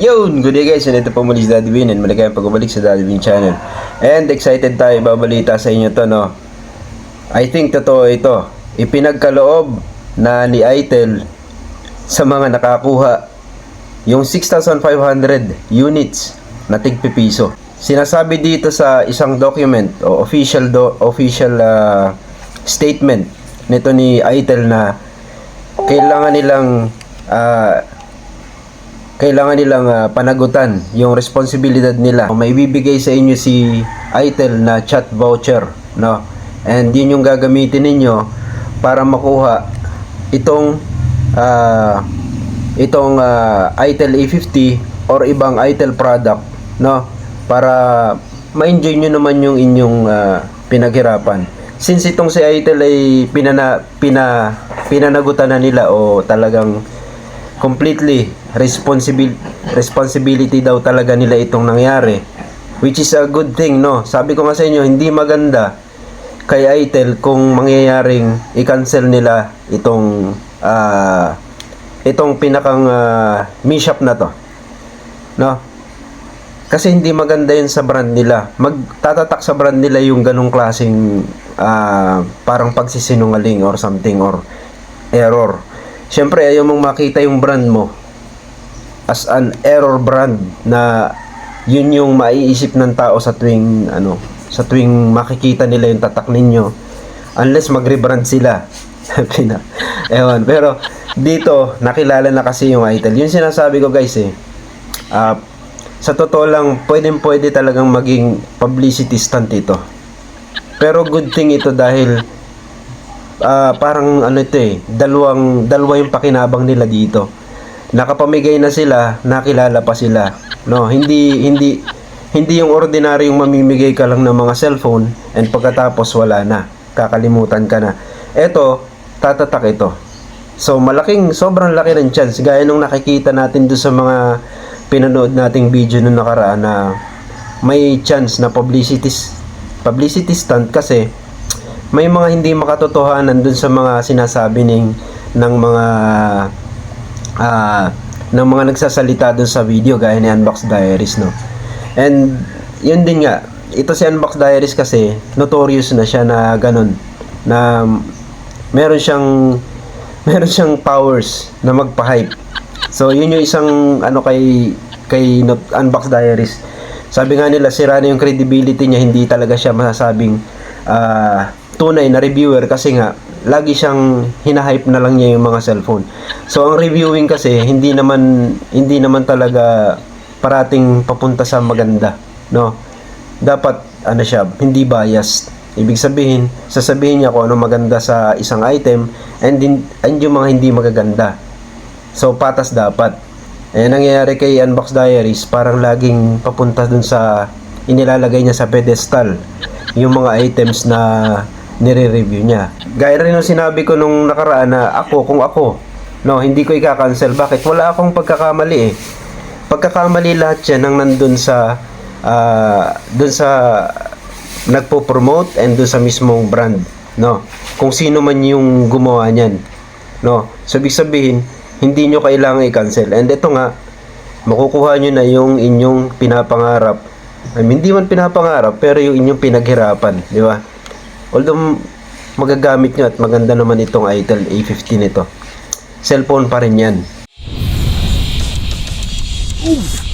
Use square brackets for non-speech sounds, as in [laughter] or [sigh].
Yun! Good day guys, and ito po muli si Daddy Win and maligayang pagbabalik sa Daddy Win channel. And excited tayo babalita sa inyo to no. I think totoo ito. Ipinagkaloob na ni Itel sa mga nakakuha yung 6,500 units na tigpipiso. Sinasabi dito sa isang document o official do, official ah, statement nito ni Itel na kailangan nilang ah, kailangan nilang ah, panagutan yung responsibilidad nila. May bibigay sa inyo si Itel na chat voucher, no? And yun yung gagamitin ninyo para makuha itong ah, itong ah, Itel A50 or ibang Itel product, no? Para ma-enjoy nyo naman yung inyong ah, pinaghirapan. Since itong si Itel ay pinana, pina, pinanagutan na nila o talagang completely responsibil responsibility daw talaga nila itong nangyari. Which is a good thing no? Sabi ko nga sa inyo hindi maganda kay Itel kung mangyayaring i-cancel nila itong ah, itong pinakang uh, mishap na to. No? Kasi hindi maganda yun sa brand nila. Magtatatak sa brand nila yung ganong klaseng ah, parang pagsisinungaling or something or error Siyempre, ayaw mong makita yung brand mo as an error brand na yun yung maiisip ng tao sa tuwing ano, sa tuwing makikita nila yung tatak ninyo unless mag-rebrand sila. [laughs] Sabi. Ewan, pero dito nakilala na kasi yung Itel. Yung sinasabi ko guys eh. ah, sa totoo lang, pwedeng pwede talagang maging publicity stunt ito. Pero good thing ito dahil ah, parang ano ito eh, dalawang, dalawa yung pakinabang nila dito. Nakapamigay na sila, nakilala pa sila. No, hindi, hindi, hindi yung ordinaryong mamimigay ka lang ng mga cellphone and pagkatapos wala na. Kakalimutan ka na. Ito, tatatak ito. So, malaking, sobrang laki ng chance. Gaya nung nakikita natin doon sa mga pinanood nating video nung nakaraan na may chance na publicity, publicity stunt kasi may mga hindi makatotohanan dun sa mga sinasabi ng ng mga ah ng mga nagsasalita dun sa video gaya ni Unbox Diaries no. And yun din nga, ito si Unbox Diaries kasi notorious na siya na ganun na meron siyang [laughs] meron siyang powers na magpa-hype. So yun yung isang ano kay kay Not- Unbox Diaries. Sabi nga nila sira na yung credibility niya, hindi talaga siya masasabing ah, tunay na reviewer kasi nga lagi siyang hinahype na lang niya yung mga cellphone. So ang reviewing kasi hindi naman hindi naman talaga parating papunta sa maganda, no? Dapat ano siya, hindi biased. Ibig sabihin, sasabihin niya kung ano maganda sa isang item and, din, and yung mga hindi magaganda. So patas dapat. Eh nangyayari kay Unbox Diaries, parang laging papunta dun sa inilalagay niya sa pedestal yung mga items na nire-review niya. Gaya rin yung sinabi ko nung nakaraan na ako, kung ako, no, hindi ko i-cancel. Bakit? Wala akong pagkakamali eh. Pagkakamali lahat yan ang nandun sa ah, dun sa nagpo-promote and dun sa mismong brand, no. Kung sino man yung gumawa niyan, no. So, ibig sabihin, hindi nyo kailangan i-cancel. And ito nga, makukuha nyo na yung inyong pinapangarap. I mean, hindi man pinapangarap, pero yung inyong pinaghirapan, di ba? Although, magagamit nyo at maganda naman itong Itel A50 nito. Cellphone pa rin yan. Oof.